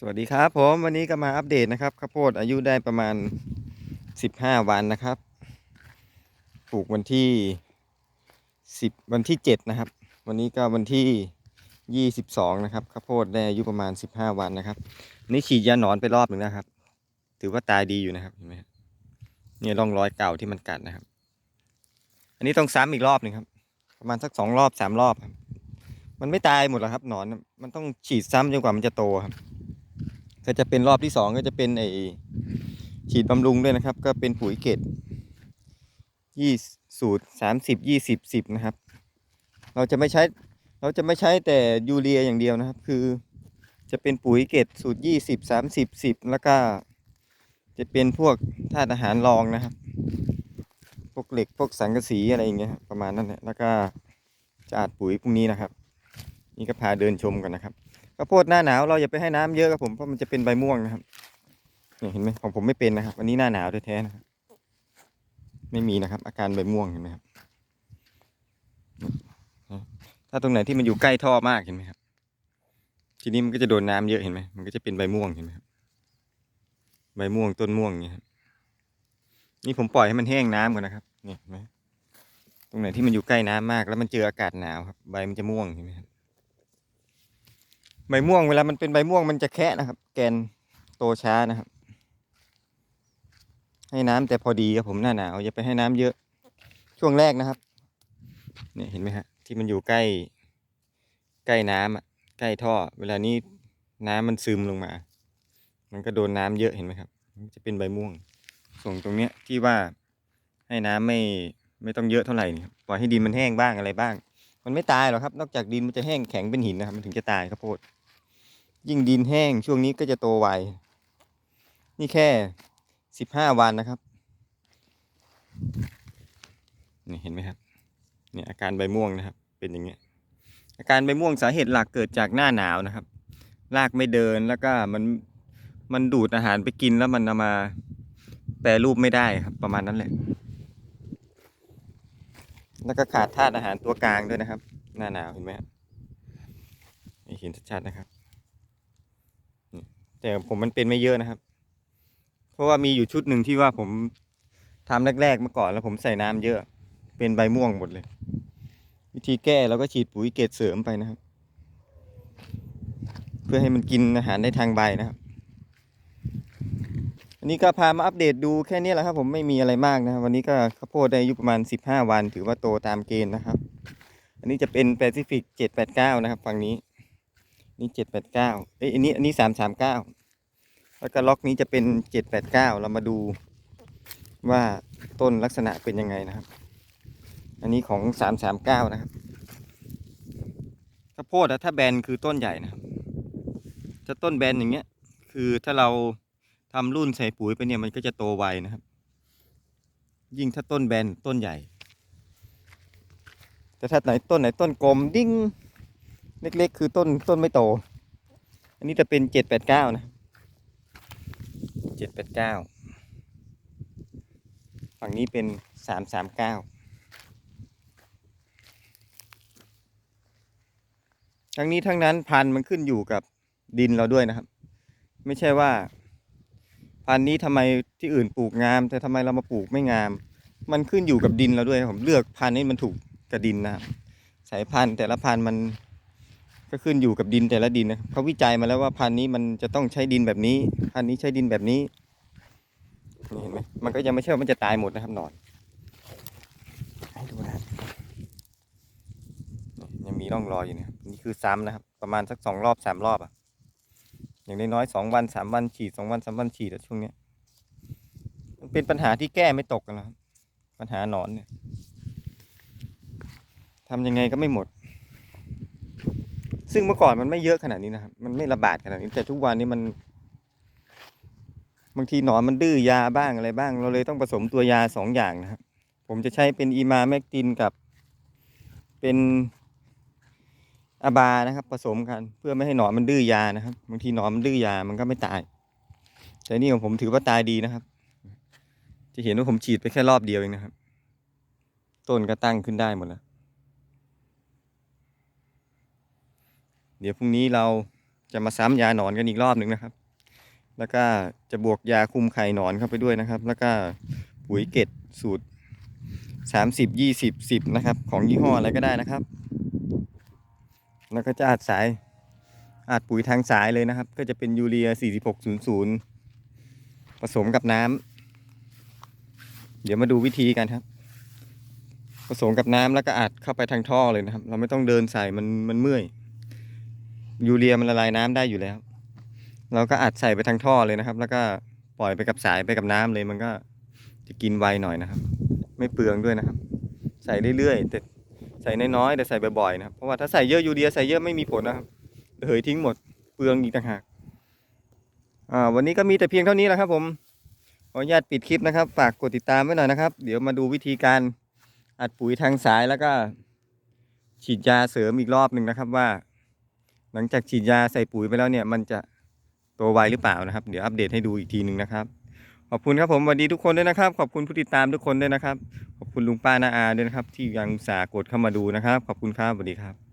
สวัสดีครับผมวันนี้ก็มาอัปเดตนะครับข้าวโพดอายุได้ประมาณ 15 วันนะครับ ปลูกวันที่ 10 วันที่ 7 นะครับ วันนี้ก็วันที่ 22 นะครับข้าวโพดได้อายุประมาณ 15 วันนะครับนนี่ฉีดยาหนอนไปรอบหนึ่งนะครับ ถือว่าตายดีอยู่นะครับเห็นไหมเนี่ยร่องรอยเก่าที่มันกัดนะครับ อันนี้ต้องซ้ำอีกรอบหนึ่งครับ ประมาณสักสองรอบสามรอบครับมันไม่ตายหมดหรอกครับหนอน มันต้องฉีดซ้ำจนกว่ามันจะโตครับ ก็จะเป็นรอบที่สองก็จะเป็นไอฉีดบำรุงด้วยนะครับ ก็เป็นปุ๋ยเกตยี่สูตรสามสิบยี่สิบสิบนะครับ เราจะไม่ใช้เราจะไม่ใช้แต่ยูเรียอย่างเดียวนะครับ คือจะเป็นปุ๋ยเกตสูตรยี่สิบสามสิบสิบแล้วก็จะเป็นพวกธาตุอาหารรองนะครับ พวกเหล็กพวกสังกะสีอะไรอย่างเงี้ยประมาณนั้นแหละแล้วก็จะอัดปุ๋ยพวกนี้นะครับ นี่ก็พาเดินชมกันนะครับ ข้าวโพดหน้าหนาวเราอย่าไปให้น้ำเยอะครับผมเพราะมันจะเป็นใบม่วงนะครับเนี่ยเห็นไหมของผมไม่เป็นนะครับ อันนี้หน้าหนาวแท้ๆนะครับไม่มีนะครับ อาการใบม่วงเห็นไหมครับถ้าตรงไหนที่มันอยู่ใกล้ท่อมากเห็นไหมครับ ทีนี้มันก็จะโดนน้ำเยอะเห็นไหมมันก็จะเป็นใบม่วงเห็นไหมครับใบม่วงต้นม่วงอย่างเงี้ยครับนี่ผมปล่อยให้มันแห้งน้ำก่อนนะครับนี่เห็นไหมตรงไหนที่มันอยู่ใกล้น้ำมาก แล้วมันเจออากาศหนาวครับ ใบมันจะม่วงเห็นไหมครับ ใบม่วงเวลามันเป็นใบม่วงมันจะแคะนะครับ แกนโตช้านะครับ ให้น้ำแต่พอดีครับผมหน้าหนาวอย่าไปให้น้ำเยอะ ช่วงแรกนะครับ เนี่ยเห็นไหมฮะ ที่มันอยู่ใกล้ ใกล้น้ำอะใกล้ท่อ เวลานี้น้ำมันซึมลงมา มันก็โดนน้ำเยอะเห็นไหมครับ จะเป็นใบม่วง ส่งตรงเนี้ยที่ว่าให้น้ำไม่ไม่ต้องเยอะเท่าไหร่นี่ปล่อยให้ดินมันแห้งบ้างอะไรบ้าง มันไม่ตายหรอกครับ นอกจากดินมันจะแห้งแข็งเป็นหินนะครับ มันถึงจะตายข้าวโพด ยิ่งดินแห้งช่วงนี้ก็จะโตไว นี่แค่สิบห้าวันนะครับ นี่เห็นไหมครับ เนี่ยอาการใบม่วงนะครับ เป็นอย่างเงี้ย อาการใบม่วงสาเหตุหลักเกิดจากหน้าหนาวนะครับ รากไม่เดินแล้วก็มัน มันดูดอาหารไปกินแล้วมันเอามาแปรรูปไม่ได้ครับ ประมาณนั้นแหละ แล้วก็ขาดธาตุอาหารตัวกลางด้วยนะครับ หน้าหนาวเห็นไหมนี่เห็นชัดๆนะครับแต่ผมมันเป็นไม่เยอะนะครับ เพราะว่ามีอยู่ชุดหนึ่งที่ว่าผมทำแรกๆมาก่อนแล้วผมใส่น้ำเยอะ เป็นใบม่วงหมดเลย วิธีแก้เราก็ฉีดปุ๋ยเกตเสริมไปนะครับ เพื่อให้มันกินอาหารได้ทางใบนะครับันนี้ก็พามาอัปเดตดูแค่นี้แหละครับ ผมไม่มีอะไรมากนะครับวันนี้ก็ข้าวโพดได้อายุประมาณ 15 วัน ถือว่าโตตามเกณฑ์นะครับ อันนี้จะเป็นแปซิฟิก789นะครับฝั่งนี้ นี่789เอ้ยอันนี้อันนี้339แล้วก็ล็อกนี้จะเป็น789เรามาดูว่าต้นลักษณะเป็นยังไงนะครับ อันนี้ของ339นะครับข้าวโพดอะถ้าแบนคือต้นใหญ่นะครับถ้าต้นแบนอย่างเงี้ย คือถ้าเรา ทำรุ่นใส่ปุ๋ยไปเนี่ยมันก็จะโตไวนะครับ ยิ่งถ้าต้นแบนต้นใหญ่ แต่ถ้าไหนต้นไหนต้นกลมดิ้งเล็กๆ คือต้นต้นไม่โต อันนี้จะเป็นเจ็ดแปดเก้านะเจ็ดแปดเก้าฝั่งนี้เป็นสามสามเก้าทั้งนี้ทั้งนั้นพันธุ์มันขึ้นอยู่กับดินเราด้วยนะครับ ไม่ใช่ว่า พันธุ์นี้ทำไมที่อื่นปลูกงาม แต่ทำไมเรามาปลูกไม่งาม มันขึ้นอยู่กับดินเราด้วยผมเลือกพันธุ์นี้มันถูกกับดินนะครับสายพันธุ์แต่ละพันธุ์มันก็ขึ้นอยู่กับดินแต่ละดินนะเขาวิจัยมาแล้วว่าพันธุ์นี้มันจะต้องใช้ดินแบบนี้ พันธุ์นี้ใช้ดินแบบนี้นี่เห็นไหมมันก็ยังไม่ใช่ว่ามันจะตายหมดนะครับหนอนให้ดูนะยังมีร่องรอยอยู่นะครับนี่คือซ้ำนะครับ ประมาณสักสองรอบสามรอบอะ อย่างน้อยๆสองวันสามวันฉีดสองวันสามวันฉีดอะช่วงเนี้ยมันเป็นปัญหาที่แก้ไม่ตกนแล้วครับ ปัญหาหนอนเนี่ยทำยังไงก็ไม่หมด ซึ่งเมื่อก่อนมันไม่เยอะขนาดนี้นะครับ มันไม่ระบาดขนาดนี้ แต่ทุกวันนี้มัน บางทีหนอนมันดื้อยาบ้างอะไรบ้าง เราเลยต้องผสมตัวยาสองอย่างนะครับ ผมจะใช้เป็นอีมาแมกตินกับ เป็น อาบานะครับ ผสมกันเพื่อไม่ให้หนอนมันดื้อยานะครับบางทีหนอนมันดื้อยามันก็ไม่ตาย แต่นี่ของผมถือว่าตายดีนะครับ จะเห็นว่าผมฉีดไปแค่รอบเดียวเองนะครับ ต้นก็ตั้งขึ้นได้หมดแล้ว เดี๋ยวพรุ่งนี้เราจะมาซ้ำยาหนอนกันอีกรอบหนึ่งนะครับ แล้วก็จะบวกยาคุมไข่หนอนเข้าไปด้วยนะครับ แล้วก็ปุ๋ยเกตสูตร 30 20 10 นะครับ ของยี่ห้ออะไรก็ได้นะครับ แล้วก็จะอัดสายอัดปุ๋ยทางสายเลยนะครับ ก็จะเป็นยูเรีย 4600 ผสมกับน้ำเดี๋ยวมาดูวิธีกันครับ ผสมกับน้ำแล้วก็อัดเข้าไปทางท่อเลยนะครับ เราไม่ต้องเดินใส่มันมันเมื่อยยูเรียมันละลายน้ำได้อยู่แล้ว เราก็อัดใส่ไปทางท่อเลยนะครับ แล้วก็ปล่อยไปกับสายไปกับน้ำเลยมันก็จะกินไวหน่อยนะครับ ไม่เปลืองด้วยนะครับ ใส่เรื่อยๆแต่ ใส่น้อยๆแต่ใส่บ่อยๆนะครับเพราะว่าถ้าใส่เยอะยูเรียใส่เยอะไม่มีผลนะครับเหยทิ้งหมดเปลืองอีกต่างหากอ่าวันนี้ก็มีแต่เพียงเท่านี้แหละครับ ผมขออนุญาตปิดคลิปนะครับ ฝากกดติดตามไว้หน่อยนะครับ เดี๋ยวมาดูวิธีการอัดปุ๋ยทางสายแล้วก็ ฉีดยาเสริมอีกรอบหนึ่งนะครับว่า หลังจากฉีดยาใส่ปุ๋ยไปแล้วเนี่ย มันจะโตไวหรือเปล่านะครับ เดี๋ยวอัปเดตให้ดูอีกทีหนึ่งนะครับ ขอบคุณครับผมสวัสดีทุกคนด้วยนะครับ ขอบคุณผู้ติดตามทุกคนด้วยนะครับ ขอบคุณลุงป้านาอาด้วยนะครับ ที่ยังสากดเข้ามาดูนะครับ ขอบคุณครับสวัสดีครับ